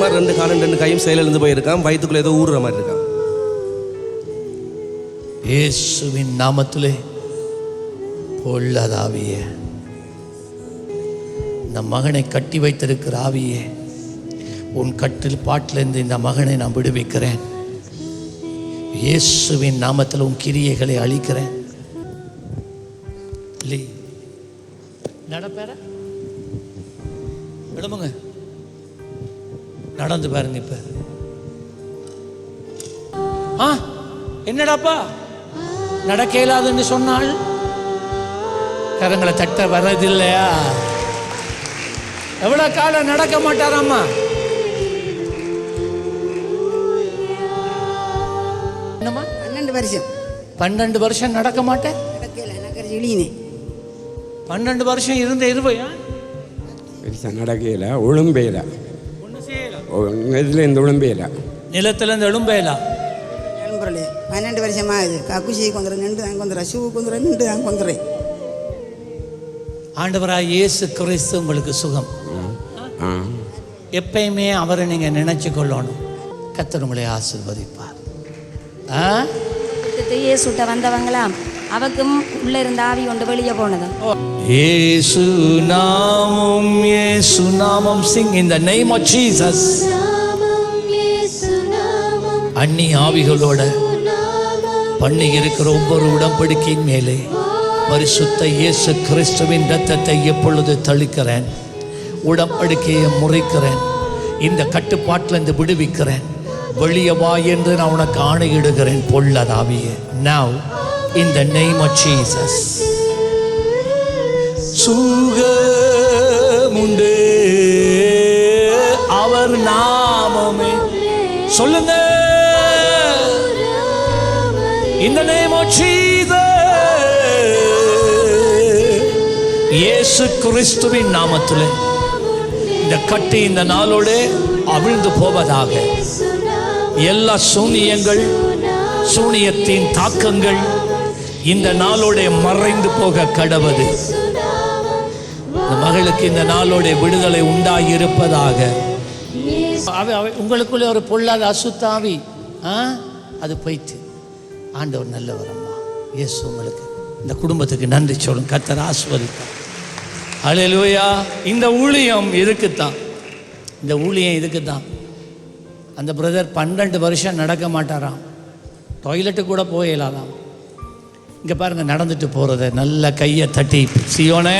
மாதிரி ரெண்டு காலம் ரெண்டு கையும் செயலிழந்து போயிருக்கான். வயிற்றுக்குள்ள ஏதோ ஊறுற மாதிரி இருக்கான். இயேசுவின் நாமத்திலே பொல்லாதாவியே இந்த மகனை கட்டி வைத்திருக்கிற ஆவியே உன் கட்டில் பாட்டிலிருந்து இந்த மகனை நான் விடுவிக்கிறேன். இயேசுவின் நாமத்தில் உன் கிரியைகளை அழிக்கிறேன். நடப்பேற? விடுமுங்க. நடந்து பாருங்க இப்ப. ஆ என்னடாப்பா? நடக்க இயலாதுன்னு சொன்னாள். கரங்களை தட்ட வர்றதில்லையா? எவ்வளவு காலம் நடக்க மாட்டாராம்மா? என்னம்மா? பன்னெண்டு வருஷம். பன்னெண்டு வருஷம் நடக்க மாட்டேன்? பன்னெண்டு வருஷம் இருந்த இருவையா? பெருசாக நடக்கையில் உளும்பையில் ஒன்றும் செய்யலாம் இதில் இந்த உளும்பையில் நிலத்துல இருந்து எழும்பேலா எழும்புறலே பன்னெண்டு வருஷம் ஆகுது கக்குசி கொந்துறேன் நின்று தான் கொந்துறேன் ஷூ கொந்துறேன் நின்று தான் கொந்துறேன் ஆண்டவராய் இயேசு கிறிஸ்து உங்களுக்கு சுகம். ஆ. எப்பயுமே அவரை நீங்க நினைச்சு கொள்ளணும். கத்தர் உங்களை ஆசிர்வதிப்பார். ஆ? இயேசுட்ட வந்தவங்களாம் அவக்கும் உள்ள இருந்த ஆவி கொண்டு வெளியே போனதும். இயேசு நாமம் சுனாமம் சிங் இந்த நேம் ஆஃப் ஜீசஸ் அன்னி அந்நி ஆவிகளோட பண்ணி இருக்கிற ஒவ்வொரு உடன்படிக்கையின் மேலே பரிசுத்த இயேசு கிறிஸ்துவின் ரத்தத்தை எப்பொழுது தளிக்கிறேன் உடம்படிக்கையை முறைக்கிறேன் இந்த கட்டுப்பாட்டில் இருந்து விடுவிக்கிறேன் வெளியே வா என்று நான் உனக்கு ஆணையிடுகிறேன் பொல்லதாவியே. Now in the name of இந்த நேம் இயேசு கிறிஸ்துவின் நாமத்தில். இந்த கட்டி இந்த நாளோடு அவிழ்ந்து போவதாக. எல்லா சூனியங்கள் சூனியத்தின் தாக்கங்கள் இந்த நாளோட மறைந்து போக கடவது. இந்த மகளுக்கு இந்த நாளோட விடுதலை உண்டாகி இருப்பதாக அவை உங்களுக்குள்ளே ஒரு பொல்லாத அசுத்தாவி ஆ? அது போயிட்டு. ஆண்டவர் நல்லவர் அம்மா இயேசு உங்களுக்கு இந்த குடும்பத்துக்கு நன்றி சொல்லும். கத்தர் ஆஸ்வதிப்பார் அழலுவையா இந்த ஊழியம் இதுக்குத்தான் இந்த ஊழியம் இதுக்குத்தான் அந்த பிரதர் பன்னெண்டு வருஷம் நடக்க மாட்டாராம். டாய்லெட்டு கூட போயிடலாம் இங்கே பாருங்க நடந்துட்டு போகிறத நல்ல கையை தட்டி சியோனே.